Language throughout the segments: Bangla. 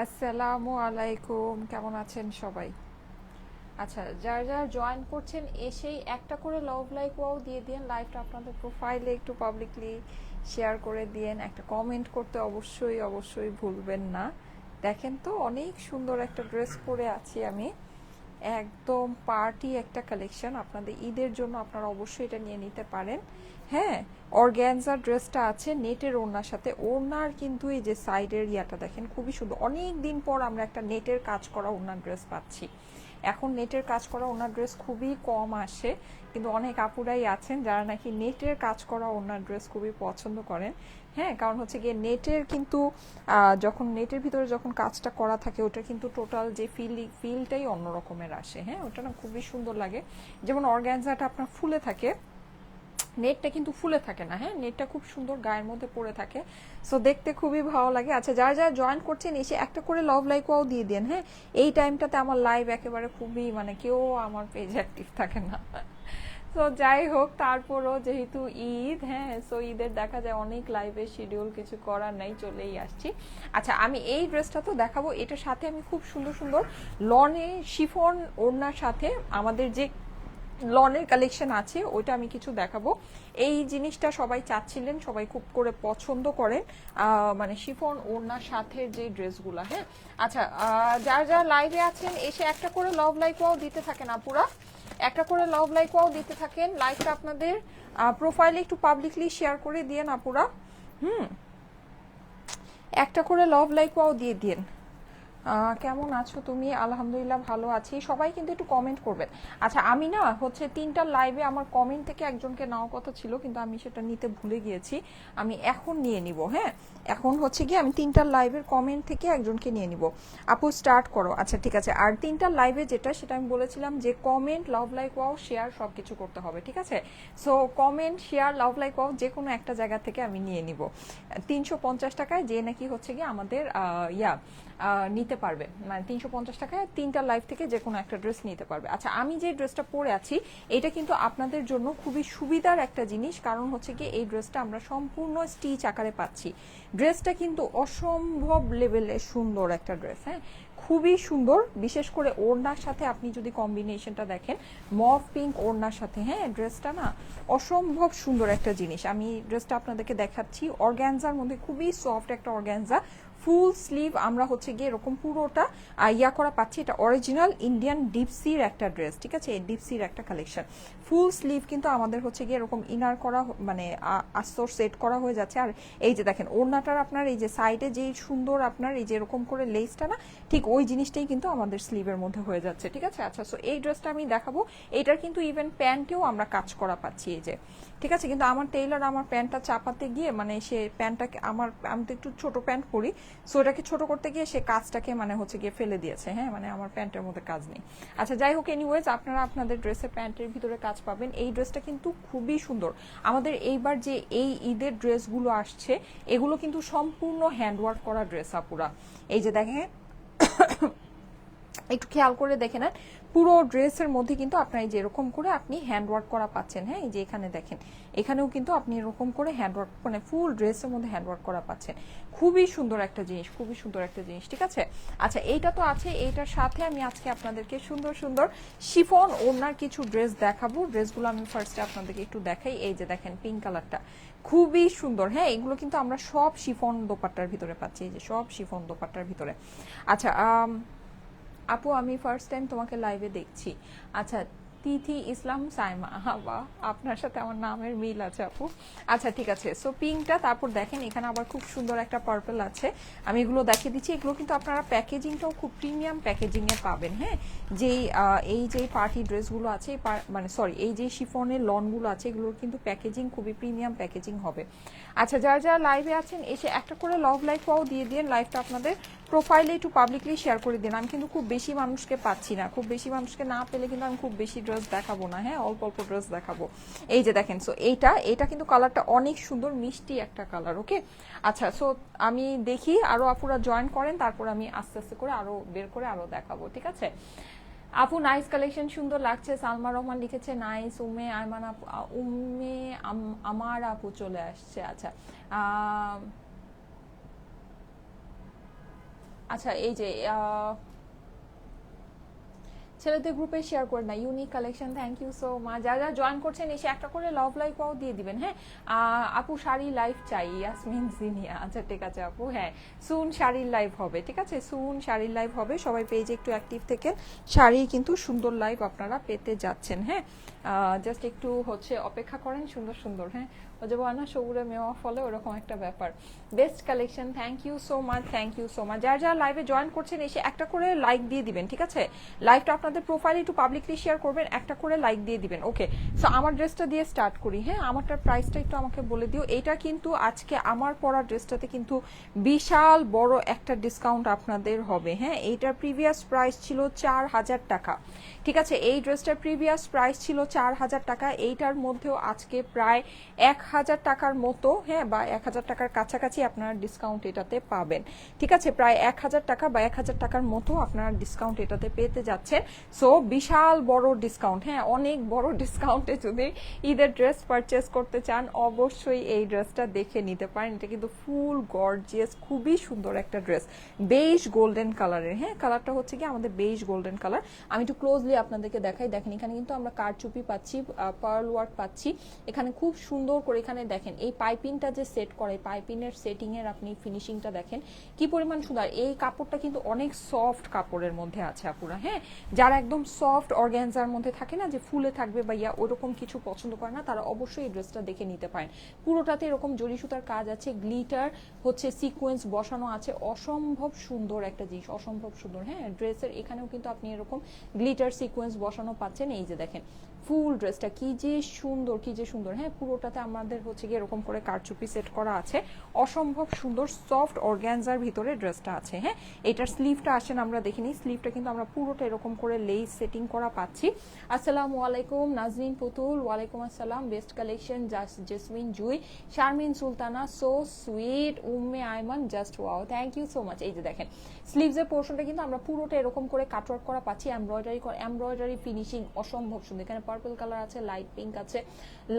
আসসালামু আলাইকুম, কেমন আছেন সবাই? আচ্ছা যারা যারা জয়েন করছেন, এসেই একটা করে লভ লাইক ওয়াও দিয়ে দিন লাইভটা আপনাদের প্রোফাইলে একটু পাবলিকলি শেয়ার করে দিয়েন একটা কমেন্ট করতে অবশ্যই অবশ্যই ভুলবেন না। দেখেন তো, অনেক সুন্দর একটা ড্রেস পরে আছি আমি। একদম পার্টি একটা কালেকশন আপনাদের ঈদের জন্য আপনারা অবশ্যই এটা নিয়ে নিতে পারেন। হ্যাঁ অর্গ্যানজার ড্রেসটা আছে, নেটের ওড়নার সাথে। ওড়নার কিন্তু এই যে সাইডের ইয়াটা দেখেন, খুবই সুন্দর। অনেক দিন পর আমরা একটা নেটের কাজ করা ওড়নার ড্রেস পাচ্ছি। এখন নেটের কাজ করা ওনার ড্রেস খুবই কম আসে, কিন্তু অনেক আপুরাই আছেন যারা নাকি নেটের কাজ করা ওনার ড্রেস খুবই পছন্দ করেন। হ্যাঁ কারণ হচ্ছে গিয়ে নেটের কিন্তু যখন নেটের ভিতরে যখন কাজটা করা থাকে, ওটা কিন্তু টোটাল যে ফিল, ফিলটাই অন্য রকমের আসে। হ্যাঁ ওটা না খুবই সুন্দর লাগে। যেমন অর্গ্যানজাটা আপনার ফুলে থাকে নেটটা কিন্তু ফুলে থাকে না হ্যাঁ? নেটটা খুব সুন্দর গায়ের মধ্যে পড়ে থাকে। সো দেখতে খুবই ভালো লাগে। আচ্ছা যারা যারা জয়েন করছেন, এসে একটা করে লভ লাইক ওয়াও দিয়ে দেন হ্যাঁ? এই টাইমটাতে আমার লাইভ একেবারে খুবই মানে কেউ আমার পেজ অ্যাক্টিভ থাকে না। তো যাই হোক, তারপরও যেহেতু ঈদ হ্যাঁ? সো ঈদের দেখা যায় অনেক লাইভের শিডিউল কিছু করার নাই, চলেই আসছি। আচ্ছা আমি এই ড্রেসটা তো দেখাবো। এটার সাথে আমি খুব সুন্দর সুন্দর লনে শিফন ওড়নার সাথে আমাদের যে লনের কালেকশন আছে, ওইটা আমি কিছু দেখাবো। এই জিনিসটা সবাই চাচ্ছিলেন, সবাই খুব করে পছন্দ করেন। মানে শিফন ওড়নার সাথে যে ড্রেসগুলো হ্যাঁ? আচ্ছা যারা যারা লাইভে আছেন, এসে একটা করে লভ লাইক ওয়াও দিতে থাকেন আপুরা। একটা করে লভ লাইক ওয়াও দিতে থাকেন। লাইকটা আপনাদের প্রোফাইলে একটু পাবলিকলি শেয়ার করে দিয়েন আপুরা। হুম। একটা করে লভ লাইক ওয়াও দিয়ে দিন কেমন আছো তুমি? আলহামদুলিল্লাহ ভালো আছি। সবাই কিন্তু একটু কমেন্ট করবেন। আচ্ছা আমি না হচ্ছে তিনটা লাইভে আমার কমেন্ট থেকে একজনকে নেওয়ার কথা ছিল, কিন্তু আমি সেটা নিতে ভুলে গিয়েছি। আমি এখন নিয়ে নিব হ্যাঁ? এখন হচ্ছে কি আমি তিনটা লাইভের কমেন্ট থেকে একজনকে নিয়ে নিব। আপু স্টার্ট করো। আচ্ছা ঠিক আছে। আর তিনটা লাইভে যেটা, সেটা আমি বলেছিলাম যে comment love like wow share সব কিছু করতে হবে, ঠিক আছে? So comment share love like wow যে কোনো একটা জায়গা থেকে আমি নিয়ে নিব। তিনশো পঞ্চাশ টাকায় যে নাকি হচ্ছে গিয়ে আমাদের ইয়া নিতে পারবে। মানে তিনশো পঞ্চাশ টাকায় তিনটা লাইভ থেকে যে কোনো একটা ড্রেস নিতে পারবে। আচ্ছা আমি যে ড্রেসটা পরে আছি, এটা কিন্তু আপনাদের জন্য খুবই সুবিধার একটা জিনিস, কারণ হচ্ছে কি এই ড্রেসটা আমরা সম্পূর্ণ স্টিচ আকারে পাচ্ছি। ড্রেসটা কিন্তু অসম্ভব লেভেলে সুন্দর একটা ড্রেস হ্যাঁ? খুবই সুন্দর, বিশেষ করে ওড়নার সাথে আপনি যদি কম্বিনেশনটা দেখেন মভ পিঙ্ক ওড়নার সাথে হ্যাঁ ড্রেসটা না, অসম্ভব সুন্দর একটা জিনিস। আমি ড্রেসটা আপনাদেরকে দেখাচ্ছি অর্গ্যানজার মধ্যে খুবই সফট একটা অর্গ্যানজা ফুল স্লিভ আমরা হচ্ছে গিয়ে এরকম পুরোটা ইয়া করা পাচ্ছি। এটা অরিজিনাল ইন্ডিয়ান ডিপসির একটা ড্রেস ঠিক আছে? এই ডিপসির একটা কালেকশন ফুল স্লিভ কিন্তু আমাদের হচ্ছে গিয়ে এরকম ইনার করা মানে আস্তর সেট করা হয়ে যাচ্ছে। আর এই যে দেখেন, ওড়নাটার আপনার এই যে সাইডে যেই সুন্দর আপনার এই যে এরকম করে লেসটা না, ঠিক ওই জিনিসটাই কিন্তু আমাদের স্লিভের মধ্যে হয়ে যাচ্ছে, ঠিক আছে? আচ্ছা সো এই ড্রেসটা আমি দেখাবো। এইটার কিন্তু ইভেন প্যান্টেও আমরা কাজ করা পাচ্ছি এই যে। ঠিক আছে, কিন্তু আমার টেইলার আমার প্যান্টটা চাপাতে গিয়ে মানে সে প্যান্টটাকে, আমার, আমি তো একটু ছোট প্যান্ট পরি সো এটাকে ছোট করতে গিয়ে সে কাজটাকে মানে হচ্ছে গিয়ে ফেলে দিয়েছে হ্যাঁ মানে আমার প্যান্টের মধ্যে কাজ নেই। আচ্ছা যাই হোক এনিওয়েজ আপনারা আপনাদের ড্রেসের প্যান্টের ভিতরে কাজ পাবেন। এই ড্রেসটা কিন্তু খুবই সুন্দর। আমাদের এইবার যে এই ঈদের ড্রেসগুলো আসছে, এগুলো কিন্তু সম্পূর্ণ হ্যান্ডওয়ার্ক করা ড্রেস আপুরা। এই যে দেখেন, একটু খেয়াল করে দেখে নেন পুরো ড্রেসের মধ্যে কিন্তু আপনার যে এরকম করে আপনি হ্যান্ডওয়ার্ক করা পাচ্ছেন হ্যাঁ? এই যে এখানে দেখেন, এখানেও কিন্তু আপনি এরকম করে হ্যান্ডওয়ার্ক মানে ফুল ড্রেসের মধ্যে হ্যান্ডওয়ার্ক করা পাচ্ছেন। খুবই সুন্দর একটা জিনিস, খুবই সুন্দর একটা জিনিস, ঠিক আছে? আচ্ছা এইটা তো আছে, এইটার সাথে আমি আজকে আপনাদেরকে সুন্দর সুন্দর শিফন ওনার কিছু ড্রেস দেখাবো। ড্রেসগুলো আমি ফার্স্টে আপনাদেরকে একটু দেখাই। এই যে দেখেন পিঙ্ক কালারটা খুবই সুন্দর হ্যাঁ? এগুলো কিন্তু আমরা সব শিফন দোপাট্টার ভিতরে পাচ্ছি, এই যে সব শিফন দোপাট্টার ভিতরে। আচ্ছা আপু, আমি ফার্স্ট টাইম তোমাকে লাইভে দেখছি। আচ্ছা তিথি ইসলাম সাইমা। বা আপনার সাথে আমার নামের মিল আছে, আপু। আচ্ছা ঠিক আছে। সো পিঙ্কটা তারপর দেখেন, এখানে আবার খুব সুন্দর একটা পার্পল আছে। আমি এগুলো দেখিয়ে দিচ্ছি। এগুলো কিন্তু আপনারা প্যাকেজিংটাও খুব প্রিমিয়াম প্যাকেজিং এ পাবেন হ্যাঁ? যেই এই যে পার্টি ড্রেসগুলো আছে মানে সরি এই যে শিফনের লনগুলো আছে, এগুলোর কিন্তু প্যাকেজিং খুবই প্রিমিয়াম প্যাকেজিং হবে। আচ্ছা যারা যারা লাইভে আছেন, এসে একটা করে লভ লাইফ পাও দিয়ে দিন। লাইভটা আপনাদের প্রোফাইলে একটু পাবলিকলি শেয়ার করে দিন। আমি কিন্তু খুব বেশি মানুষকে পাচ্ছি না। খুব বেশি মানুষকে না পেলে কিন্তু আমি খুব বেশি ড্রেস দেখাবো না হ্যাঁ? অল্প অল্প ড্রেস দেখাবো। এই যে দেখেন সো এইটা এটা কিন্তু কালারটা অনেক সুন্দর, মিষ্টি একটা কালার ওকে আচ্ছা সো আমি দেখি, আরও আপুরা জয়েন করেন, তারপর আমি আস্তে আস্তে করে আরও বের করে আরও দেখাবো, ঠিক আছে? আপু নাইস কালেকশন সুন্দর লাগছে। সালমা রহমান লিখেছে নাইস উমে, আয়মান আপু উমে, আম- আমার আপু চলে আসছে। আচ্ছা আচ্ছা এই যে ছেলেদের গ্রুপে শেয়ার করে না unique collection thank you so much যারা যারা জয়েন করছেন, এসে একটা করে লাভ লাইক পাও দিয়ে দিবেন হ্যাঁ? আপু শাড়ি লাইভ চাই, ইয়াসমিন জিনিয়া আচ্ছা ঠিক আছে আপু হ্যাঁ। সুন শাড়ির লাইভ হবে, ঠিক আছে? সুন শাড়ির লাইভ হবে, সবাই পেজে একটু অ্যাক্টিভ থেকে শাড়ি কিন্তু সুন্দর লাইভ আপনারা পেতে যাচ্ছেন হ্যাঁ? জাস্ট একটু হচ্ছে অপেক্ষা করেন, সুন্দর সুন্দর হ্যাঁ? যে বলে না সবুরে মেওয়া ফলে ওরকম একটা ব্যাপার। Best collection thank you so much thank you so much যারা যারা লাইভে জয়েন করছেন, এসে একটা করে লাইক দিয়ে দিবেন, ঠিক আছে? লাইভটা আপনাদের প্রোফাইলে একটু পাবলিকলি শেয়ার করবেন, একটা করে লাইক দিয়ে দিবেন ওকে সো আমার ড্রেসটা দিয়ে স্টার্ট করি হ্যাঁ? আমারটার প্রাইসটা একটু আমাকে বলে দিও। এটা কিন্তু আজকে আমার পরা ড্রেসটাতে কিন্তু বিশাল বড় একটা ডিসকাউন্ট আপনাদের হবে হ্যাঁ? এইটার প্রিভিয়াস প্রাইস ছিল চার হাজার টাকা, ঠিক আছে? এই ড্রেসটার প্রিভিয়াস প্রাইস ছিল চার হাজার টাকা। এইটার মধ্যেও আজকে প্রায় এক হাজার টাকার মতো হ্যাঁ বা এক হাজার টাকার কাছাকাছি আপনারা ডিসকাউন্ট এটাতে পাবেন। ঠিক আছে, প্রায় এক হাজার টাকা বা এক হাজার টাকার মতো আপনারা ডিসকাউন্ট এটাতে পেতে যাচ্ছেন। সো বিশাল বড় ডিসকাউন্ট হ্যাঁ অনেক বড় ডিসকাউন্টে যদি ঈদের ড্রেস পারচেস করতে চান, অবশ্যই এই ড্রেসটা দেখে নিতে পারেন। এটা কিন্তু ফুল গর্জিয়াস খুবই সুন্দর একটা ড্রেস বেশ গোল্ডেন কালারের হ্যাঁ কালারটা হচ্ছে কি আমাদের বেশ গোল্ডেন কালার আমি একটু ক্লোজলি আপনাদেরকে দেখাই। দেখেন, এখানে কিন্তু আমরা কারচুপি পাচ্ছি পার্ল ওয়ার্ক পাচ্ছি। এখানে খুব সুন্দর করে এখানে দেখেন, এই পাইপিংটা যে সেট করে পাইপিংয়ের সেটিং এর আপনি ফিনিশিংটা দেখেন, কি পরিমাণ সুন্দর। এই কাপড়টা কিন্তু অনেক সফট কাপড়ের মধ্যে আছে আপুরা হ্যাঁ? যারা একদম সফট অর্গ্যানজার মধ্যে থাকে না, যে ফুলে থাকবে বা ইয়া ওরকম কিছু পছন্দ করে না, তারা অবশ্যই এই ড্রেসটা দেখে নিতে পারেন। পুরোটাতে এরকম জরি সুতার কাজ আছে গ্লিটার হচ্ছে সিকোয়েন্স বসানো আছে, অসম্ভব সুন্দর একটা জিনিস, অসম্ভব সুন্দর হ্যাঁ? ড্রেসের এখানেও কিন্তু আপনি এরকম গ্লিটার সিকোয়েন্স বসানো পাচ্ছেন, এই যে দেখেন। ফুল ড্রেসটা কি যে সুন্দর, কি যে সুন্দর। হ্যাঁ পুরোটাতে আমাদের হচ্ছে গিয়ে এরকম করে কারচুপি সেট করা আছে। অসম্ভব সুন্দর সফট অর্গ্যানজার ভিতরে ড্রেসটা আছে হ্যাঁ। এটার স্লিভটা আসেন, আমরা দেখিনি। স্লিভটা কিন্তু আমরা পুরোটা এরকম করে লেস সেটিং করা পাচ্ছি। আসসালামু আলাইকুম, নাজরিন পুতুল। ওয়ালাইকুম আসসালাম best collection just Jesmin Jui. Sharmin Sultana so sweet Umme Aiman just wow thank you so much এই যে দেখেন স্লিভসের পোর্শনটা কিন্তু আমরা পুরোটা এরকম করে কাটওয়ার্ক করা পাচ্ছি। এমব্রয়ডারি এমব্রয়ডারি ফিনিশিং অসম্ভব সুন্দর। এখানে পার্পল কালার আছে লাইট পিঙ্ক আছে।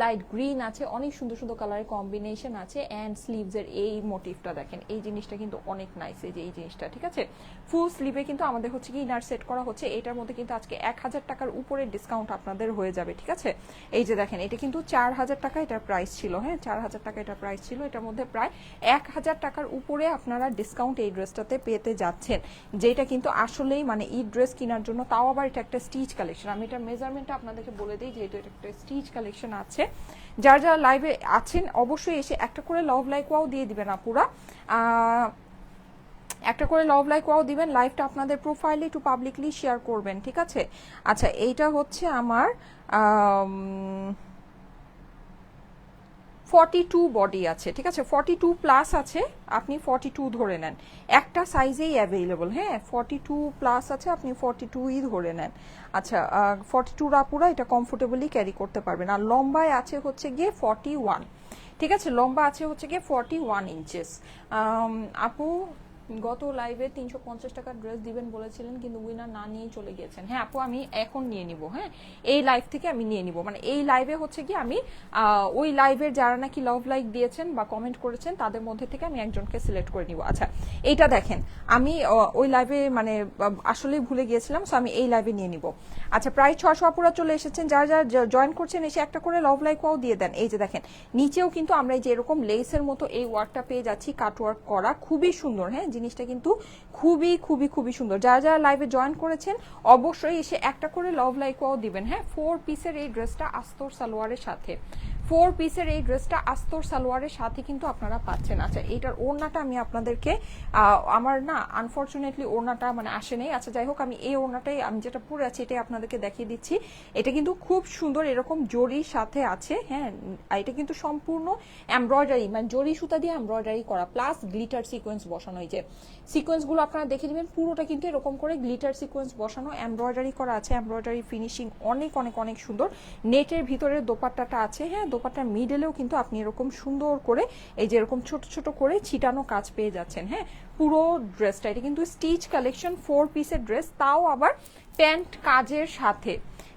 লাইট গ্রিন আছে, অনেক সুন্দর সুন্দর কালারের কম্বিনেশন আছে অ্যান্ড স্লিভসের এই মোটিভটা দেখেন। এই জিনিসটা কিন্তু অনেক নাইস এই যে এই জিনিসটা, ঠিক আছে? ফুল স্লিভে কিন্তু আমাদের হচ্ছে কি ইনার সেট করা হচ্ছে, এটার মধ্যে কিন্তু আজকে এক হাজার টাকার উপরে ডিসকাউন্ট আপনাদের হয়ে যাবে, ঠিক আছে? এই যে দেখেন, এটা কিন্তু চার হাজার টাকা এটার প্রাইস ছিল হ্যাঁ? চার হাজার টাকা এটার প্রাইস ছিল, এটার মধ্যে প্রায় এক হাজার টাকার উপরে আপনারা ডিসকাউন্ট এই ড্রেসটাতে পেতে যাচ্ছেন। যেটা কিন্তু আসলেই মানে এই ড্রেস কেনার জন্য, তাও আবার এটা একটা স্টিচ কালেকশন আমি এটার মেজারমেন্টটা আপনাদেরকে বলে দিই, যেহেতু এটা একটা স্টিচ কালেকশন আছে যারা যারা লাইভে আছেন, অবশ্যই এসে একটা করে লভ লাইক ওয়াও দিয়ে দিবেন আপুরা। একটা করে লভ লাইক ওয়াও দিবেন লাইভটা আপনাদের প্রোফাইলে একটু পাবলিকলি শেয়ার করবেন, ঠিক আছে? আচ্ছা এইটা হচ্ছে আমার ফর্টি টু বডি আছে, ঠিক আছে? ফর্টি টু প্লাস আছে, আপনি ফর্টি টু ধরে নেন। একটা সাইজেই অ্যাভেলেবল হ্যাঁ? ফর্টি টু প্লাস আছে, আপনি ফর্টি টুই ধরে নেন। আচ্ছা ফর্টি টুর আপুরা এটা কমফোর্টেবলি ক্যারি করতে পারবেন। আর লম্বায় আছে হচ্ছে গিয়ে ফর্টি ওয়ান ঠিক আছে? লম্বা আছে হচ্ছে গিয়ে ফর্টি ওয়ান ইঞ্চেস আপু গত লাইভে তিনশো পঞ্চাশ টাকার ড্রেস দিবেন বলেছিলেন, কিন্তু উইনার না নিয়ে চলে গিয়েছেন। হ্যাঁ আপু, আমি এখন নিয়ে নিব হ্যাঁ? এই লাইভ থেকে আমি নিয়ে নিব। মানে এই লাইভে হচ্ছে কি আমি ওই লাইভের যারা নাকি লাভ লাইক দিয়েছেন বা কমেন্ট করেছেন, তাদের মধ্যে থেকে আমি একজনকে সিলেক্ট করে নিব। আচ্ছা এইটা দেখেন, আমি ওই লাইভে মানে আসলে ভুলে গিয়েছিলাম সো আমি এই লাইভে নিয়ে নিব। আচ্ছা প্রায় ছশো আপুরা চলে এসেছেন, যারা যারা জয়েন করছেন, এসে একটা করে লাভ লাইক ওয়াও দিয়ে দেন। এই যে দেখেন, নিচেও কিন্তু আমরা এই যে এরকম লেসের মতো এই ওয়ার্কটা পেয়ে যাচ্ছি কাট ওয়ার্ক করা, খুবই সুন্দর হ্যাঁ? জিনিসটা কিন্তু খুবই খুবই খুবই সুন্দর। যারা যারা লাইভে জয়েন করেছেন, অবশ্যই এসে একটা করে লাভ লাইক ওয়াও দিবেন হ্যাঁ? ফোর পিসের এই ড্রেসটা আস্তর সালোয়ারের সাথে। ফোর পিসের এই ড্রেসটা আস্তর সালোয়ারের সাথে কিন্তু আপনারা পাচ্ছেন। আচ্ছা এইটার ওড়নাটা আমি আপনাদেরকে আমার না আনফর্চুনেটলি ওড়নাটা মানে আসে নেই। আচ্ছা যাই হোক, আমি এই ওড়নাটাই, আমি যেটা পরে আছি এটাই আপনাদেরকে দেখিয়ে দিচ্ছি। এটা কিন্তু খুব সুন্দর এরকম জরির সাথে আছে হ্যাঁ? এটা কিন্তু সম্পূর্ণ এমব্রয়ডারি মানে জরি সুতা দিয়ে এমব্রয়ডারি করা প্লাস গ্লিটার সিকোয়েন্স বসানো যে। সিকোয়েন্সগুলো আপনারা দেখে নেবেন, পুরোটা কিন্তু এরকম করে গ্লিটার সিকোয়েন্স বসানো এমব্রয়ডারি করা আছে এমব্রয়ডারি ফিনিশিং অনেক অনেক অনেক সুন্দর। নেটের ভিতরে দোপাট্টাটা আছে হ্যাঁ? দোপাট্টার মিডলেও কিন্তু আপনি এরকম সুন্দর করে এই যে এরকম ছোট ছোট করে ছিটানো কাজ পেয়ে যাচ্ছেন হ্যাঁ? পুরো ড্রেসটা এটা কিন্তু স্টিচ কালেকশন ফোর পিসের ড্রেস তাও আবার প্যান্ট কাজের সাথে।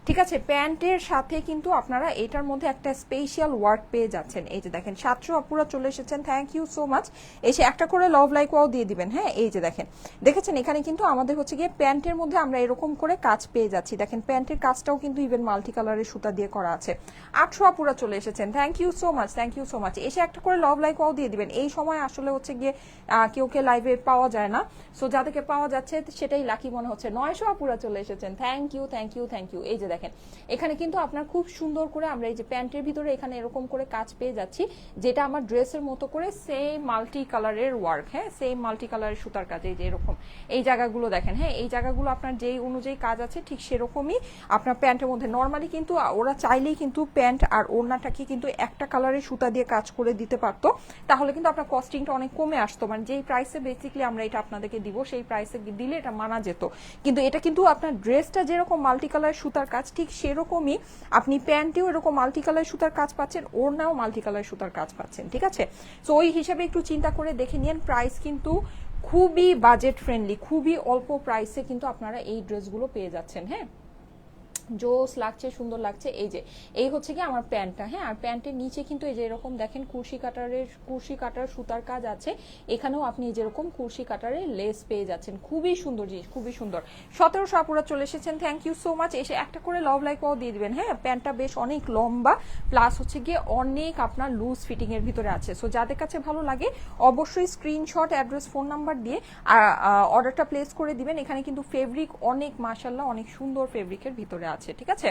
ঠিক আছে, প্যান্টের সাথে কিন্তু আপনারা এটার মধ্যে একটা স্পেশাল ওয়ার্ক পেয়ে যাচ্ছেন। এই যে দেখেন, সাতশো আপুরা চলে এসেছেন থ্যাংক ইউ সো মাচ এসে একটা করে লভ লাইক ওয়াও দিয়ে দিবেন হ্যাঁ? এই যে দেখেন, দেখেছেন? এখানে কিন্তু আমাদের হচ্ছে গিয়ে প্যান্টের মধ্যে আমরা এরকম করে কাজ পেয়ে যাচ্ছি। দেখেন, প্যান্টের কাজটাও কিন্তু ইভেন মাল্টি কালারের সুতা দিয়ে করা আছে। আটশো আপুরা চলে এসেছেন thank you so much thank you so much এসে একটা করে লভ লাইক ওয়াও দিয়ে দিবেন। এই সময় আসলে হচ্ছে গিয়ে কেউ কে লাইভে পাওয়া যায় না। সো যাদেরকে পাওয়া যাচ্ছে, সেটাই লাকি মনে হচ্ছে। নয়শো আপুরা চলে এসেছেন thank you thank you thank you এই যে দেখেন। এখানে কিন্তু আপনার খুব সুন্দর করে আমরা এই যে প্যান্টের ভিতরে এখানে এরকম করে কাজ পেয়ে যাচ্ছি, যেটা আমার ড্রেসের মতো করে সেম মাল্টি কালারের ওয়ার্ক হ্যাঁ? সেম মাল্টি কালারের সুতার কাজ, এই যে এরকম। এই জায়গাগুলো দেখেন হ্যাঁ? এই জায়গাগুলো আপনার যেই অনুযায়ী কাজ আছে ঠিক সেরকমই আপনার প্যান্টের মধ্যে। নর্মালি কিন্তু ওরা চাইলেই কিন্তু প্যান্ট আর ওড়নাটাকে কিন্তু একটা কালারের সুতা দিয়ে কাজ করে দিতে পারতো। তাহলে কিন্তু আপনার কস্টিংটা অনেক কমে আসতো। মানে যেই প্রাইসে বেসিক্যালি আমরা এটা আপনাদেরকে দিব, সেই প্রাইসে দিলে এটা মানা যেত। কিন্তু এটা কিন্তু আপনার ড্রেসটা যেরকম মাল্টি কালার সুতার কাজ ঠিক সেরকমই আপনি প্যান্টেও এরকম মাল্টি কালার সুতার কাজ পাচ্ছেন, ওড়নাও মাল্টি কালার সুতার কাজ পাচ্ছেন, ঠিক আছে? সো ওই হিসাবে একটু চিন্তা করে দেখে নিন প্রাইস কিন্তু খুবই বাজেট ফ্রেন্ডলি খুবই অল্প প্রাইসে কিন্তু আপনারা এই ড্রেসগুলো পেয়ে যাচ্ছেন হ্যাঁ? জোস লাগছে, সুন্দর লাগছে। এই যে, এই হচ্ছে কি আমার প্যান্টটা হ্যাঁ? আর প্যান্টের নিচে কিন্তু এই যে এরকম দেখেন কুর্সি কাটারের, কুর্সি কাটার সুতার কাজ আছে। এখানেও আপনি যেরকম কুর্সি কাটারের লেস পেয়ে যাচ্ছেন। খুবই সুন্দর জিনিস, খুবই সুন্দর। সতেরোশো আপুরা চলে এসেছেন থ্যাংক ইউ সো মাচ এসে একটা করে লভ লাইক পাও দিয়ে দিবেন হ্যাঁ? প্যান্টটা বেশ অনেক লম্বা প্লাস হচ্ছে গিয়ে অনেক আপনার লুজ ফিটিং এর ভিতরে আছে। সো যাদের কাছে ভালো লাগে, অবশ্যই স্ক্রিনশট অ্যাড্রেস ফোন নাম্বার দিয়ে অর্ডারটা প্লেস করে দিবেন। এখানে কিন্তু ফেব্রিক অনেক মাসাল্লাহ অনেক সুন্দর ফেব্রিকের ভিতরে আছে। ঠিক আছে?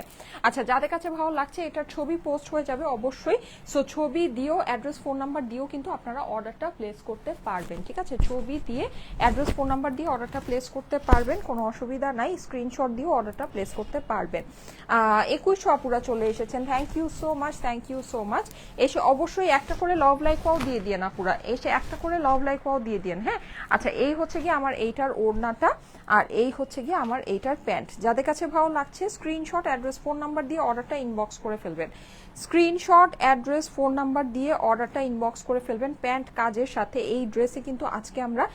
আচ্ছা যাদের কাছে ভালো লাগছে এটার ছবি পোস্ট হয়ে যাবে অবশ্যই। সো ছবি দিয়েও অ্যাড্রেস ফোন নাম্বার দিয়েও কিন্তু আপনারা অর্ডারটা প্লেস করতে পারবেন, ঠিক আছে? ছবি দিয়ে অ্যাড্রেস ফোন নাম্বার দিয়ে অর্ডারটা প্লেস করতে পারবেন, কোনো অসুবিধা নাই। স্ক্রিনশট দিয়েও অর্ডারটা প্লেস করতে পারবেন। একুশশো আপুরা চলে এসেছেন। Thank you so much thank you so much এসে অবশ্যই একটা করে লভ লাইক পাও দিয়ে দিয়ে না পুরা এসে একটা করে লভ লাইক পাও দিয়ে দিন হ্যাঁ? আচ্ছা এই হচ্ছে গিয়ে আমার এইটার ওড়নাটা, আর এই হচ্ছে গিয়ে আমার এইটার প্যান্ট। যাদের কাছে ভালো লাগছে স্ক্রিনশট অ্যাড্রেস ফোন নাম্বার দিয়ে অর্ডারটা ইনবক্স করে ফেলবেন। স্ক্রিনশট, অ্যাড্রেস, ফোন নাম্বার দিয়ে অর্ডারটা ইনবক্স করে ফেলবেন। প্যান্ট কাজের সাথে এই ড্রেসে কিন্তু আজকে আমরা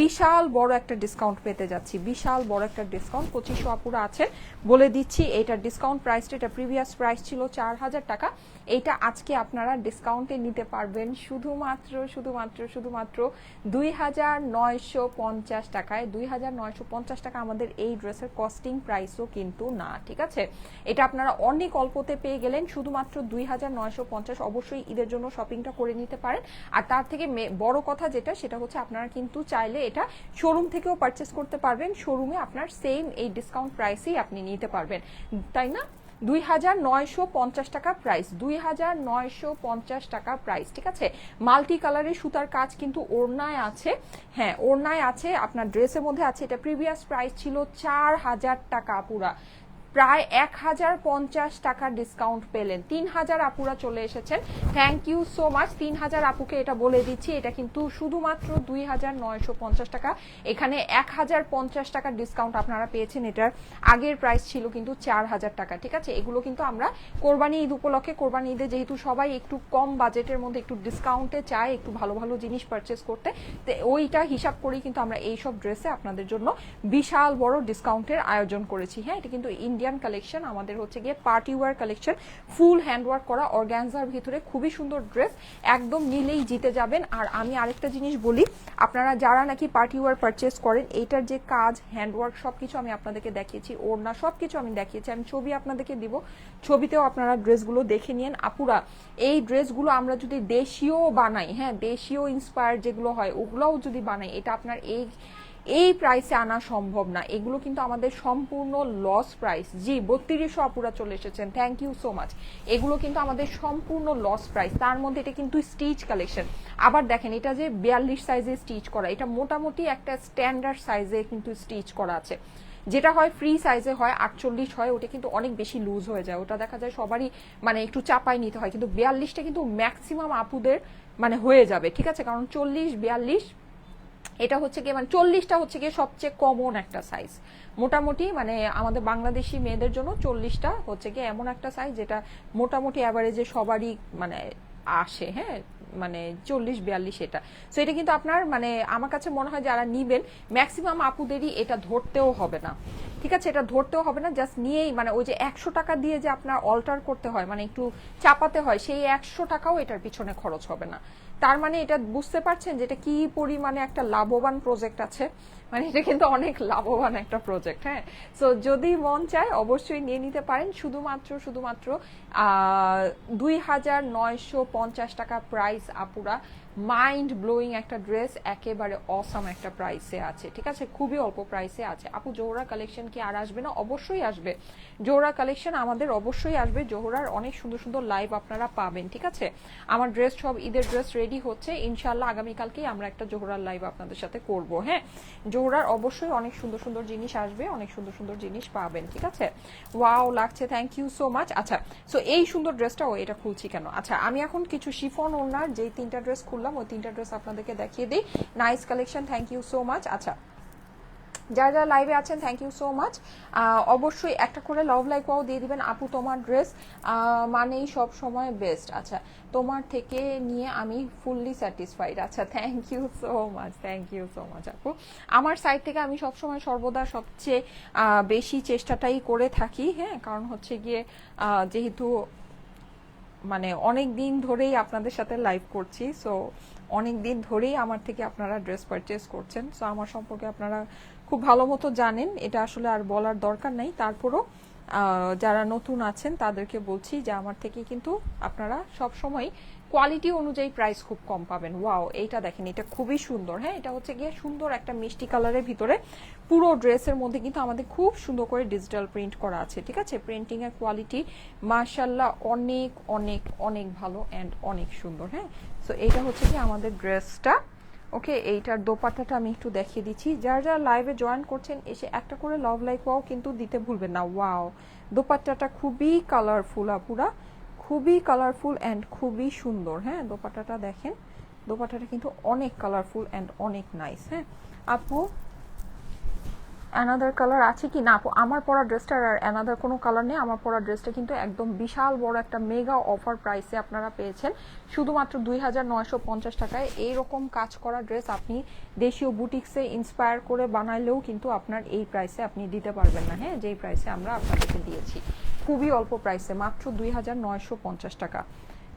বিশাল বড় একটা ডিসকাউন্ট পেতে যাচ্ছি। বিশাল বড় একটা ডিসকাউন্ট পঁচিশশো আপুরা আছে বলে দিচ্ছি এইটার ডিসকাউন্ট প্রাইসটা এটা প্রিভিয়াস প্রাইস ছিল চার হাজার টাকা। এইটা আজকে আপনারা ডিসকাউন্টে নিতে পারবেন শুধুমাত্র শুধুমাত্র শুধুমাত্র দুই হাজার নয়শো পঞ্চাশ টাকায়। দুই হাজার নয়শো পঞ্চাশ টাকা আমাদের এই ড্রেসের কস্টিং প্রাইসও কিন্তু না, ঠিক আছে? এটা আপনারা অনেক অল্পতে পেয়ে গেলেন। শুধুমাত্র দুই হাজার নয়শো পঞ্চাশ অবশ্যই ঈদের জন্য শপিংটা করে নিতে পারেন। আর তার থেকে বড় কথা যেটা, সেটা হচ্ছে আপনারা কিন্তু চাইলে এটা শোরুম থেকেও পারচেস করতে পারবেন। শোরুমে আপনার সেম এই ডিসকাউন্ট প্রাইসেই আপনি নিতে পারবেন। তাই না? দুই হাজার নয়শো পঞ্চাশ টাকা প্রাইস দুই হাজার নয়শো পঞ্চাশ টাকা প্রাইস ঠিক আছে? মাল্টি কালারের সুতার কাজ কিন্তু ওড়নায় আছে। হ্যাঁ ওড়নায় আছে, আপনার ড্রেসের মধ্যে আছে। এটা প্রিভিয়াস প্রাইস ছিল চার হাজার টাকা পুরা। প্রায় এক হাজার পঞ্চাশ টাকার ডিসকাউন্ট পেলেন। তিন হাজার আপুরা চলে এসেছেন। থ্যাংক ইউ সো মাচ তিন হাজার আপুকে এটা বলে দিচ্ছি, এটা কিন্তু শুধুমাত্র দুই হাজার নয়শো পঞ্চাশ টাকা। এখানে এক হাজার পঞ্চাশ টাকার ডিসকাউন্ট আপনারা পেয়েছেন। এটার আগের প্রাইস ছিল কিন্তু চার হাজার টাকা, ঠিক আছে? এগুলো কিন্তু আমরা কোরবানি ঈদ উপলক্ষে, কোরবানি ঈদে যেহেতু সবাই একটু কম বাজেটের মধ্যে একটু ডিসকাউন্টে চায়, একটু ভালো ভালো জিনিস পারচেস করতে ওইটা হিসাব করেই কিন্তু আমরা এইসব ড্রেসে আপনাদের জন্য বিশাল বড় ডিসকাউন্টের আয়োজন করেছি। হ্যাঁ এটা কিন্তু ইন্ডিয়ান কালেকশন আমাদের হচ্ছে গিয়ে party wear collection full handwork করা অর্গ্যানজার ভিতরে খুবই সুন্দর ড্রেস একদম নিলেই জিতে যাবেন। আর আমি আরেকটা জিনিস বলি, আপনারা যারা নাকি পার্টি ওয়ার পারচেস করেন, এইটার যে কাজ হ্যান্ডওয়ার্ক সবকিছু আমি আপনাদেরকে দেখিয়েছি, ওড়না, সবকিছু আমি দেখিয়েছি। আমি ছবি আপনাদেরকে দিব, ছবিতেও আপনারা ড্রেসগুলো দেখে নিন। আপুরা, এই ড্রেসগুলো আমরা যদি দেশীয় বানাই হ্যাঁ দেশীয় ইন্সপায়ার যেগুলো হয়, ওগুলোও যদি বানাই, এটা আপনার এই এই প্রাইসে আনা সম্ভব না। এগুলো কিন্তু আমাদের সম্পূর্ণ লস প্রাইস জি, বত্রিশশো আপুরা চলে এসেছেন। থ্যাংক ইউ সো মাচ এগুলো কিন্তু আমাদের সম্পূর্ণ লস প্রাইস তার মধ্যে এটা কিন্তু স্টিচ কালেকশন আবার দেখেন, এটা যে বিয়াল্লিশ সাইজে স্টিচ করা, এটা মোটামুটি একটা স্ট্যান্ডার্ড সাইজে কিন্তু স্টিচ করা আছে। যেটা হয় ফ্রি সাইজে হয়, আটচল্লিশ হয়, ওটা কিন্তু অনেক বেশি লুজ হয়ে যায়। ওটা দেখা যায় সবারই মানে একটু চাপাই নিতে হয়। কিন্তু বিয়াল্লিশটা কিন্তু ম্যাক্সিমাম আপুদের মানে হয়ে যাবে। ঠিক আছে? কারণ চল্লিশ, বিয়াল্লিশ এটা হচ্ছে গিয়ে মানে চল্লিশটা হচ্ছে গিয়ে সবচেয়ে কমন একটা সাইজ মোটামুটি মানে আমাদের বাংলাদেশি মেয়েদের জন্য চল্লিশটা হচ্ছে গিয়ে এমন একটা সাইজ যেটা মোটামুটি অ্যাভারেজে সবারই মানে আসে হ্যাঁ? মানে চল্লিশ, বিয়াল্লিশ এটা। সো এটা কিন্তু আপনার মানে আমার কাছে মনে হয় যারা নিবেন ম্যাক্সিমাম আপুদেরই এটা ধরতেও হবে না। ঠিক আছে? এটা ধরতেও হবে না জাস্ট নিয়েই মানে ওই যে একশো টাকা দিয়ে যে আপনার অল্টার করতে হয় মানে একটু চাপাতে হয়, সেই একশো টাকাও এটার পিছনে খরচ হবে না। তার মানে এটা বুঝতে পারছেন যে এটা কি পরিমাণে একটা লাভবান প্রজেক্ট আছে। মানে এটা কিন্তু অনেক লাভবান একটা প্রজেক্ট হ্যাঁ? সো যদি মন চায়, অবশ্যই নিয়ে নিতে পারেন। শুধুমাত্র শুধুমাত্র দুই হাজার নয়শো পঞ্চাশ টাকা প্রাইস আপুরা মাইন্ড ব্লোয়িং একটা ড্রেস একেবারে অসাম একটা প্রাইসে আছে, ঠিক আছে? খুবই অল্প প্রাইসে আছে। আপু, জোহরা কালেকশন কি আর আসবে না? অবশ্যই আসবে। জোহরা কালেকশন আমাদের অবশ্যই আসবে। জোহরার অনেক সুন্দর সুন্দর লাইভ আপনারা পাবেন, ঠিক আছে? আমার ড্রেস সব ঈদের ড্রেস রেডি হচ্ছে। ইনশাল্লাহ আগামীকালকেই আমরা একটা জোহরার লাইভ আপনাদের সাথে করব হ্যাঁ? জোহরার অবশ্যই অনেক সুন্দর সুন্দর জিনিস আসবে, অনেক সুন্দর সুন্দর জিনিস পাবেন, ঠিক আছে? ওয়াও লাগছে থ্যাংক ইউ সো মাচ আচ্ছা সো এই সুন্দর ড্রেসটা ও এটা খুলছি কেন? আচ্ছা আমি এখন কিছু শিফন ওনার যেই তিনটা ড্রেস খুললাম, ওই তিনটা ড্রেস আপনাদেরকে দেখিয়ে দিই। Nice collection thank you so much আচ্ছা যারা যারা লাইভে আছেন থ্যাংক ইউ সো মাচ অবশ্যই একটা করে লাভ লাইক ওয়াও দিয়ে দিবেন। আপু, তোমার ড্রেস মানেই সব সময় বেস্ট আচ্ছা তোমার থেকে নিয়ে আমি ফুললি স্যাটিসফাইড আচ্ছা thank you so much thank you so much আপু। আমার সাইড থেকে আমি সবসময় সর্বদা সবচেয়ে বেশি চেষ্টাটাই করে থাকি হ্যাঁ? কারণ হচ্ছে গিয়ে যেহেতু মানে অনেক দিন ধরেই আপনাদের সাথে লাইভ করছি সো অনেক দিন ধরেই আমার থেকে আপনারা ড্রেস পারচেস করছেন। সো আমার সম্পর্কে আপনারা খুব ভালো মতো জানেন, এটা আসলে আর বলার দরকার নেই। তারপরও যারা নতুন আছেন, তাদেরকে বলছি যে আমার থেকে কিন্তু আপনারা সব সময় কোয়ালিটি অনুযায়ী প্রাইস খুব কম পাবেন। ওয়াও এইটা দেখেন, এটা খুবই সুন্দর। হ্যাঁ এটা হচ্ছে গিয়ে সুন্দর একটা মিষ্টি কালারের ভিতরে পুরো ড্রেসের মধ্যে কিন্তু আমাদের খুব সুন্দর করে ডিজিটাল প্রিন্ট করা আছে, ঠিক আছে? প্রিন্টিং এর কোয়ালিটি মার্শাল্লাহ অনেক অনেক অনেক ভালো অ্যান্ড অনেক সুন্দর। হ্যাঁ সো এইটা হচ্ছে কি আমাদের ড্রেসটা ওকে এইটার দোপাট্টাটা আমি একটু দেখিয়ে দিচ্ছি। যারা যারা লাইভে জয়েন করছেন, এসে একটা করে লাভ লাইক ওয়াও কিন্তু দিতে ভুলবেন না। ওয়াও দোপাট্টাটা খুবই কালারফুল আপুরা। খুবই কালারফুল অ্যান্ড খুবই সুন্দর হ্যাঁ? দোপাট্টাটা দেখেন। দোপাট্টাটা কিন্তু অনেক কালারফুল অ্যান্ড অনেক নাইস হ্যাঁ? আপু অ্যানাদার কালার আছে কি? না, আমার পরা ড্রেসটার আর অ্যানাদার কোনো কালার নেই। আমার পরা ড্রেসটা কিন্তু একদম বিশাল বড় একটা মেগা অফার প্রাইসে আপনারা পেয়েছেন। শুধুমাত্র দুই হাজার নয়শো পঞ্চাশ টাকায় এইরকম কাজ করা ড্রেস আপনি দেশীয় বুটিক্সে ইন্সপায়ার করে বানাইলেও কিন্তু আপনার এই প্রাইসে আপনি দিতে পারবেন না। হ্যাঁ যেই প্রাইসে আমরা আপনাদেরকে দিয়েছি। খুবই অল্প প্রাইসে মাত্র দুই হাজার নয়শো পঞ্চাশ টাকা।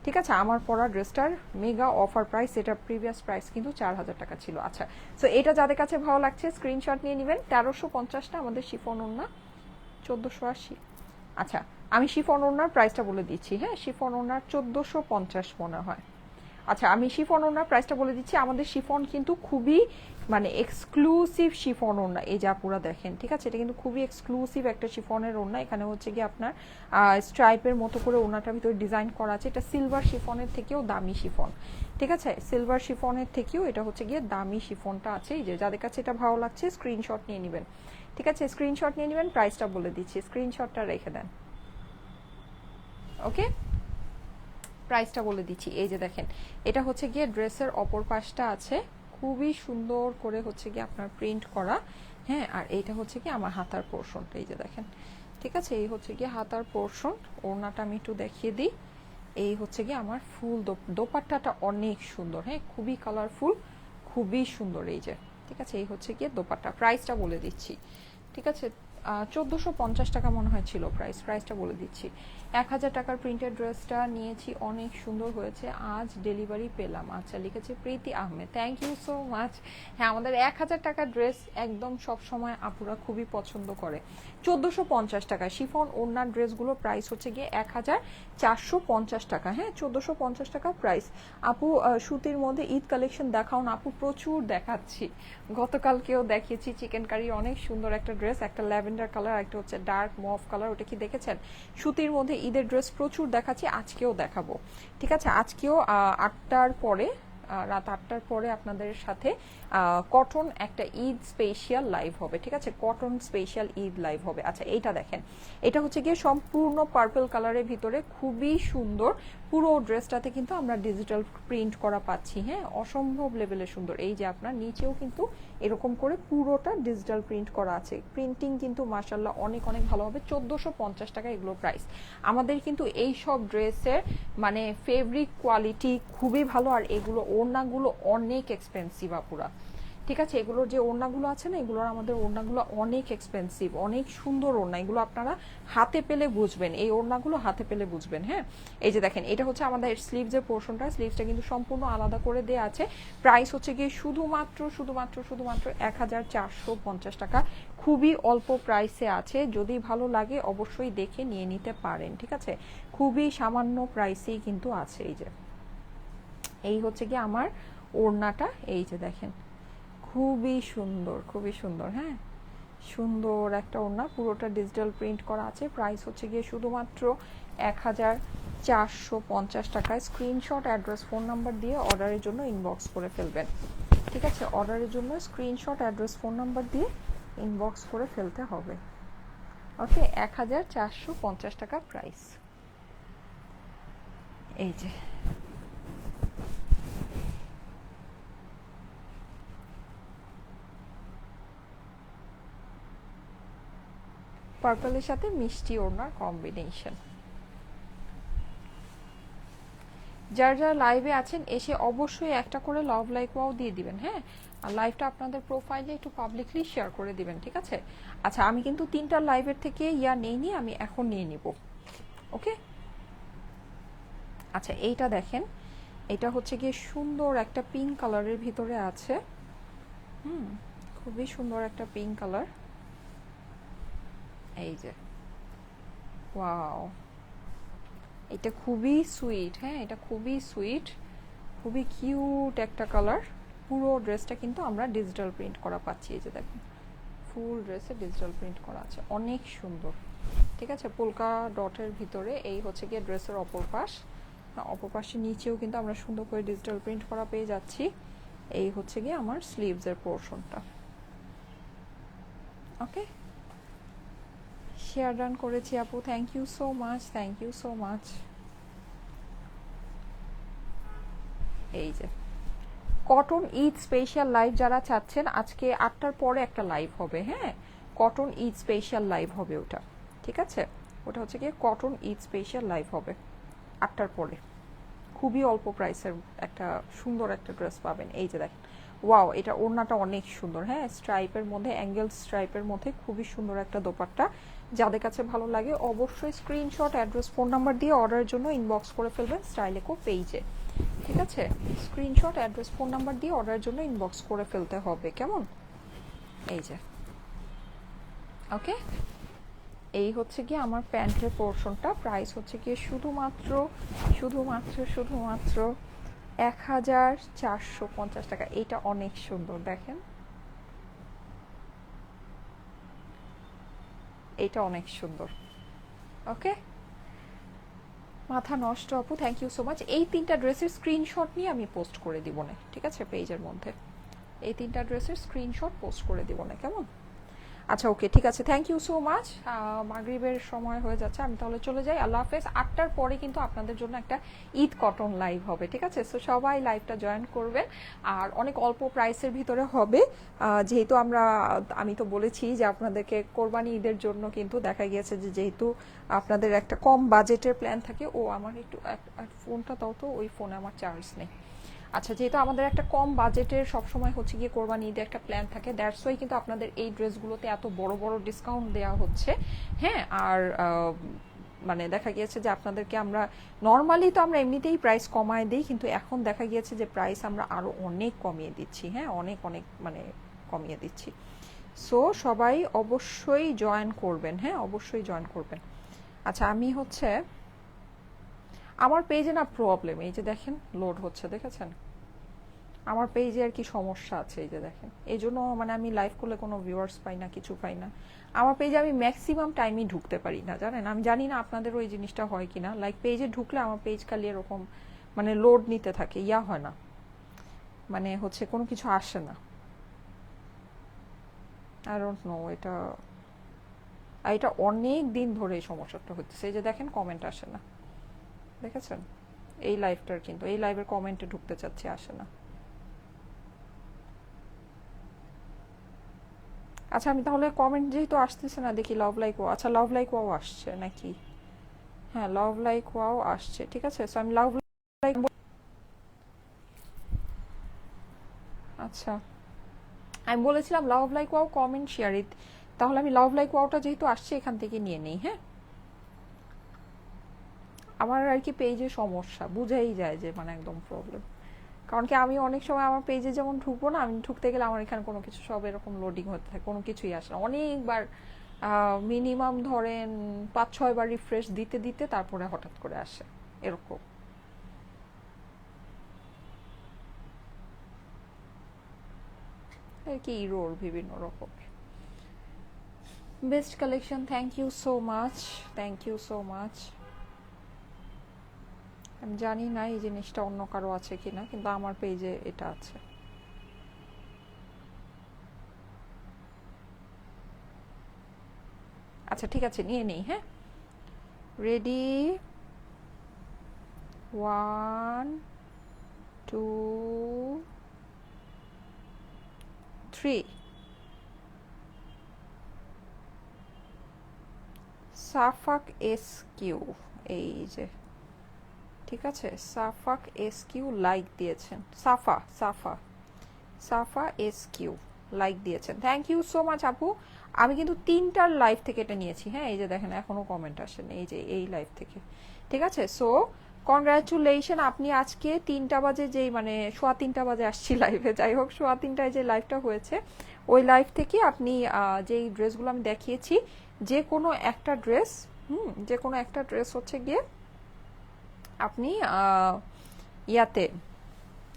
ঠিক আছে, আমার পরা ড্রেসটার মেগা অফার প্রাইস এটা প্রিভিয়াস প্রাইস কিন্তু চার হাজার টাকা ছিল। আচ্ছা সো এটা যাদের কাছে ভালো লাগছে স্ক্রিনশট নিয়ে নেবেন। তেরোশো পঞ্চাশটা আমাদের শিফন ওনা চোদ্দোশো আশি। আচ্ছা আমি শিফন ওনার প্রাইসটা বলে দিচ্ছি হ্যাঁ? শিফন ওনার চোদ্দোশো পঞ্চাশ মনে হয়। আচ্ছা আমি শিফন ওড়নার প্রাইসটা বলে দিচ্ছি। আমাদের শিফন কিন্তু খুবই মানে এক্সক্লুসিভ শিফন ওড়না, এই যা পুরা দেখেন, ঠিক আছে? এটা কিন্তু খুবই এক্সক্লুসিভ একটা শিফনের ওড়না। এখানে হচ্ছে কি আপনার স্ট্রাইপের মতো করে ওড়নাটার ভিতরে ডিজাইন করা আছে। এটা সিলভার শিফনের থেকেও দামি শিফন, ঠিক আছে? সিলভার শিফনের থেকেও এটা হচ্ছে গিয়ে দামি শিফনটা আছে। এই যে যাদের কাছে এটা ভালো লাগছে স্ক্রিনশট নিয়ে নেবেন, ঠিক আছে? স্ক্রিনশট নিয়ে নেবেন প্রাইসটা বলে দিচ্ছি। স্ক্রিনশটটা রেখে দেন ওকে প্রাইসটা বলে দিচ্ছি। এই যে দেখেন, এটা হচ্ছে গিয়ে ড্রেসের অপর পাশটা আছে। খুবই সুন্দর করে হচ্ছে গিয়ে আপনার প্রিন্ট করা। হ্যাঁ আর এইটা হচ্ছে কি আমার হাতার পোর্শনটা এই যে দেখেন, ঠিক আছে? এই হচ্ছে গিয়ে হাতার পোর্শন ওড়নাটা আমি একটু দেখিয়ে দিই। এই হচ্ছে গিয়ে আমার ফুল দোপাট্টাটা অনেক সুন্দর। হ্যাঁ খুবই কালারফুল খুবই সুন্দর এই যে, ঠিক আছে? এই হচ্ছে গিয়ে দোপাট্টা। প্রাইসটা বলে দিচ্ছি, ঠিক আছে? চোদ্দোশো পঞ্চাশ টাকা মনে হয় ছিল প্রাইস প্রাইসটা বলে দিচ্ছি। এক হাজার টাকার প্রিন্টেড ড্রেসটা নিয়েছি, অনেক সুন্দর হয়েছে। আজ ডেলিভারি পেলাম। আচ্ছা লিখেছে Priti Ahmed. Thank you so much হ্যাঁ আমাদের এক হাজার টাকার ড্রেস একদম সব সময় আপুরা খুবই পছন্দ করে। চোদ্দোশো পঞ্চাশ টাকা। শিফন ওড়নার ড্রেসগুলোর প্রাইস হচ্ছে গিয়ে এক হাজার চারশো পঞ্চাশ টাকা। হ্যাঁ চোদ্দোশো পঞ্চাশ টাকা প্রাইস আপু সুতির মধ্যে ঈদ কালেকশন দেখাও না। আপু, প্রচুর দেখাচ্ছি। গতকালকেও দেখিয়েছি। চিকেন কারি অনেক সুন্দর একটা ড্রেস একটা ল্যাভেন্ডার কালার একটা হচ্ছে ডার্ক মফ কালার ওটা কি দেখেছেন? সুতির মধ্যে ঈদের ড্রেস প্রচুর দেখাচ্ছি, আজকেও দেখাবো। ঠিক আছে, আজকেও আটটার পরে রাত আটটার পরে আপনাদের সাথে কটন একটা ঈদ স্পেশাল লাইভ হবে, ঠিক আছে? কটন স্পেশাল ঈদ লাইভ হবে। আচ্ছা এইটা দেখেন। এটা হচ্ছে গিয়ে সম্পূর্ণ পার্পল কালারের ভিতরে, খুবই সুন্দর। পুরো ড্রেসটাতে কিন্তু আমরা ডিজিটাল প্রিন্ট করা পাচ্ছি হ্যাঁ? অসম্ভব লেভেলে সুন্দর। এই যে আপনার, নিচেও কিন্তু এরকম করে পুরোটা ডিজিটাল প্রিন্ট করা আছে। প্রিন্টিং কিন্তু মার্শাল্লাহ অনেক অনেক ভালো হবে। চোদ্দোশো পঞ্চাশ টাকা এগুলো প্রাইস আমাদের কিন্তু এই সব ড্রেসের মানে ফেব্রিক কোয়ালিটি খুবই ভালো। আর এগুলো, ওড়নাগুলো অনেক এক্সপেন্সিভ আপুরা। ঠিক আছে, এগুলোর যে ওড়নাগুলো আছে না, এগুলোর আমাদের ওড়নাগুলো অনেক এক্সপেন্সিভ অনেক সুন্দর ওড়না। এগুলো আপনারা হাতে পেলে বুঝবেন, এই ওড়নাগুলো হাতে পেলে বুঝবেন হ্যাঁ? এই যে দেখেন, এটা হচ্ছে আমাদের স্লিভসের পোর্শনটা স্লিভসটা কিন্তু সম্পূর্ণ আলাদা করে দেওয়া আছে। প্রাইস হচ্ছে গিয়ে শুধুমাত্র শুধুমাত্র শুধুমাত্র এক হাজার চারশো পঞ্চাশ টাকা। খুবই অল্প প্রাইসে আছে, যদি ভালো লাগে অবশ্যই দেখে নিয়ে নিতে পারেন, ঠিক আছে? খুবই সামান্য প্রাইসেই কিন্তু আছে, এই যে। এই হচ্ছে কি আমার ওড়নাটা, এই যে দেখেন। খুবই সুন্দর খুবই সুন্দর হ্যাঁ? সুন্দর একটা ওড়না, পুরোটা ডিজিটাল প্রিন্ট করা আছে। প্রাইস হচ্ছে গিয়ে শুধুমাত্র এক হাজার চারশো পঞ্চাশ টাকায়। স্ক্রিনশট অ্যাড্রেস ফোন নাম্বার দিয়ে অর্ডারের জন্য ইনবক্স করে ফেলবেন। ঠিক আছে? অর্ডারের জন্য স্ক্রিনশট অ্যাড্রেস ফোন নাম্বার দিয়ে ইনবক্স করে ফেলতে হবে। ওকে এক হাজার চারশো পঞ্চাশ টাকা প্রাইস এই যে। পার্পলের সাথে মিষ্টি ওড়নার কম্বিনেশন যারা যারা লাইভে আছেন, এসে অবশ্যই একটা করে লাভ লাইক ওয়াও দিয়ে দিবেন হ্যাঁ? আর লাইভটা আপনাদের প্রোফাইলে একটু পাবলিকলি শেয়ার করে দিবেন, ঠিক আছে? আচ্ছা আমি কিন্তু তিনটা লাইভের থেকে ইয়া নেইনি আমি এখন নিয়ে নিব, ওকে? আচ্ছা এইটা দেখেন। এটা হচ্ছে গিয়ে সুন্দর একটা পিঙ্ক কালারের ভিতরে আছে। হুম, খুবই সুন্দর একটা পিঙ্ক কালার এই যে ওয়াও এটা খুবই সুইট হ্যাঁ এটা খুবই সুইট খুবই কিউট একটা কালার পুরো ড্রেসটা কিন্তু আমরা ডিজিটাল প্রিন্ট করা পাচ্ছি, এই যে দেখুন ফুল ড্রেসে ডিজিটাল প্রিন্ট করা আছে, অনেক সুন্দর, ঠিক আছে পোলকা ডটের ভিতরে এই হচ্ছে গিয়ে ড্রেসের অপর পাশ অপর পাশের নিচেও কিন্তু আমরা সুন্দর করে ডিজিটাল প্রিন্ট করা পেয়ে যাচ্ছি, এই হচ্ছে গিয়ে আমার স্লিভসের পোর্শনটা ওকে শেয়ার ডান করেছি আপু। Thank you so much thank you so much এই যে কটন ঈদ স্পেশাল লাইভ যারা চাচ্ছেন, আজকে আটটার পরে একটা লাইভ হবে হ্যাঁ? কটন ঈদ স্পেশাল লাইভ হবে ওটা, ঠিক আছে? ওটা হচ্ছে গিয়ে কটন ঈদ স্পেশাল লাইভ হবে, আটটার পরে। খুবই অল্প প্রাইসের একটা সুন্দর একটা ড্রেস পাবেন। এই যে দেখেন ওয়াও এটা ওড়নাটা অনেক সুন্দর হ্যাঁ? স্ট্রাইপের মধ্যে অ্যাঙ্গেল স্ট্রাইপের মধ্যে খুবই সুন্দর একটা দোপাট্টা। যাদের কাছে ভালো লাগে অবশ্যই স্ক্রিনশট অ্যাড্রেস ফোন নাম্বার দিয়ে অর্ডারের জন্য ইনবক্স করে ফেলবেন স্টাইলেকো পেজে ঠিক আছে? স্ক্রিনশট অ্যাড্রেস ফোন নাম্বার দিয়ে অর্ডারের জন্য ইনবক্স করে ফেলতে হবে, কেমন? এই যে। ওকে এই হচ্ছে গিয়ে আমার প্যান্টের পোর্শনটা প্রাইস হচ্ছে গিয়ে শুধুমাত্র শুধুমাত্র শুধুমাত্র এক হাজার চারশো পঞ্চাশ টাকা। এটা অনেক সুন্দর, দেখেন। এটা অনেক সুন্দর। ওকে? মাথা নষ্ট আপু থ্যাংক ইউ সো মাচ এই তিনটা ড্রেসের স্ক্রিনশট নিয়ে আমি পোস্ট করে দিব না, ঠিক আছে? পেজের মধ্যে। এই তিনটা ড্রেসের স্ক্রিনশট পোস্ট করে দিব না, কেমন? আচ্ছা ওকে ঠিক আছে থ্যাংক ইউ সো মাচ মাগরিবের সময় হয়ে যাচ্ছে, আমি তাহলে চলে যাই, আল্লাহ হাফেজ। আটটার পরে কিন্তু আপনাদের জন্য একটা ঈদ কটন লাইভ হবে, ঠিক আছে? সো সবাই লাইভটা জয়েন করবেন, আর অনেক অল্প প্রাইসের ভিতরে হবে। যেহেতু আমরা, আমি তো বলেছি যে আপনাদেরকে কোরবানি ঈদের জন্য কিন্তু দেখা গিয়েছে যে যেহেতু আপনাদের একটা কম বাজেটের প্ল্যান থাকে, ও, আমার একটু ফোনটা দাও তো, ওই ফোনে আমার চার্জ নেই। আচ্ছা যেহেতু আমাদের একটা কম বাজেটের সবসময় হচ্ছে গিয়ে কোরবানি ঈদে একটা প্ল্যান থাকে দ্যাটস ওয়াই কিন্তু আপনাদের এই ড্রেসগুলোতে এত বড় বড় ডিসকাউন্ট দেওয়া হচ্ছে। হ্যাঁ আর মানে দেখা গিয়েছে যে আপনাদেরকে আমরা নর্মালি তো আমরা এমনিতেই প্রাইস কমায় দিই, কিন্তু এখন দেখা গিয়েছে যে প্রাইস আমরা আরও অনেক কমিয়ে দিচ্ছি। হ্যাঁ অনেক অনেক মানে কমিয়ে দিচ্ছি। সো সবাই অবশ্যই জয়েন করবেন। হ্যাঁ অবশ্যই জয়েন করবেন। আচ্ছা আমি হচ্ছে আমার পেজে না প্রবলেম এই যে দেখেন লোড হচ্ছে, দেখেছেন? আমার পেজে আর কি সমস্যা আছে, এই যে দেখেন। এই জন্য মানে আমি লাইভ করলে কোনো ভিউয়ার্স পাই না, কিছু পাই না। আমার পেজে আমি ম্যাক্সিমাম টাইমই ঢুকতে পারি না, জানেন? আমি জানি না আপনাদের ওই জিনিসটা হয় কি না লাইক পেজে ঢুকলে আমার পেজ খালি এরকম মানে লোড নিতে থাকে, ইয়া হয় না। মানে হচ্ছে কোনো কিছু আসে না। আই ডোন্ট নো এটা এটা অনেক দিন ধরে এই সমস্যাটা হচ্ছে। এই যে দেখেন কমেন্ট আসে না। দেখেছেন? এই লাইভটার কিন্তু, এই লাইভের কমেন্টে ঢুকতে চাচ্ছি, আসে না। আচ্ছা আমি তাহলে কমেন্ট যেহেতু আসতেছে না, দেখি লাভ লাইক ও আচ্ছা লাভ লাইক ওয়াও আসছে নাকি? হ্যাঁ লাভ লাইক ওয়াও আসছে, ঠিক আছে? সো আমি লাভ লাইক আচ্ছা আমি বলেছিলাম love like wow comment share it তাহলে আমি লাভ লাইক ওয়াওটা যেহেতু আসছে, এখান থেকে নিয়ে নেই হ্যাঁ? আমার আর কি পেজে সমস্যা, বুঝাই যায় যে মানে একদম প্রবলেম কারণ কি আমি অনেক সময় আমার পেজে যেমন ঢুকবো না, আমি ঢুকতে গেলে আমার এখানে কোনো কিছু সব এরকম লোডিং হতে থাকে, কোনো কিছুই আসে না। অনেকবার মিনিমাম ধরেন পাঁচ ছয় বার রিফ্রেশ দিতে দিতে তারপরে হঠাৎ করে আসে, এরকম। আর কি ইরোর বিভিন্ন রকম। Best collection thank you so much thank you so much আমি জানি না এই জিনিসটা অন্য কারও আছে কিনা, কিন্তু আমার পেজে এটা আছে। আচ্ছা ঠিক আছে, নিয়ে নেই হ্যাঁ? Ready one two three Safak S Q এই যে। ঠিক আছে? সাফাক এস কিউ লাইক দিয়েছেন। Safa Safa. Safa S Q like দিয়েছেন। থ্যাংক ইউ সো মাচ আপু। আমি কিন্তু তিনটার লাইভ থেকে এটা নিয়েছি। হ্যাঁ এই যে দেখেন, এখনও কমেন্ট আসেনি। এই যে, এই লাইভ থেকে। ঠিক আছে? সো কনগ্রাচুলেশন আপনি আজকে তিনটা বাজে যেই মানে সোয়া তিনটা বাজে আসছি লাইভে যাই হোক, সোয়া তিনটায় যে লাইভটা হয়েছে, ওই লাইভ থেকে আপনি যেই ড্রেসগুলো আমি দেখিয়েছি, যে কোনো একটা ড্রেস হুম, যে কোনো একটা ড্রেস হচ্ছে গিয়ে আপনি ইয়াতে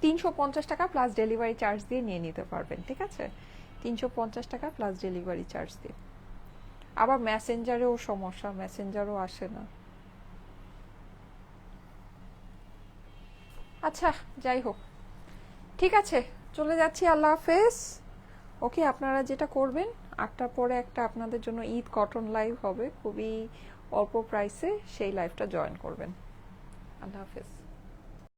তিনশো পঞ্চাশ টাকা প্লাস ডেলিভারি চার্জ দিয়ে নিয়ে নিতে পারবেন, ঠিক আছে? তিনশো পঞ্চাশ টাকা প্লাস ডেলিভারি চার্জ দিয়ে। আবার মেসেঞ্জারেও সমস্যা মেসেঞ্জারও আসে না। আচ্ছা যাই হোক। ঠিক আছে, চলে যাচ্ছি, আল্লাহ হাফেজ। ওকে, আপনারা যেটা করবেন, আটটার পরে একটা আপনাদের জন্য ঈদ কটন লাইভ হবে, খুবই অল্প প্রাইসে সেই লাইভটা জয়েন করবেন। আল্লাহ হাফেজ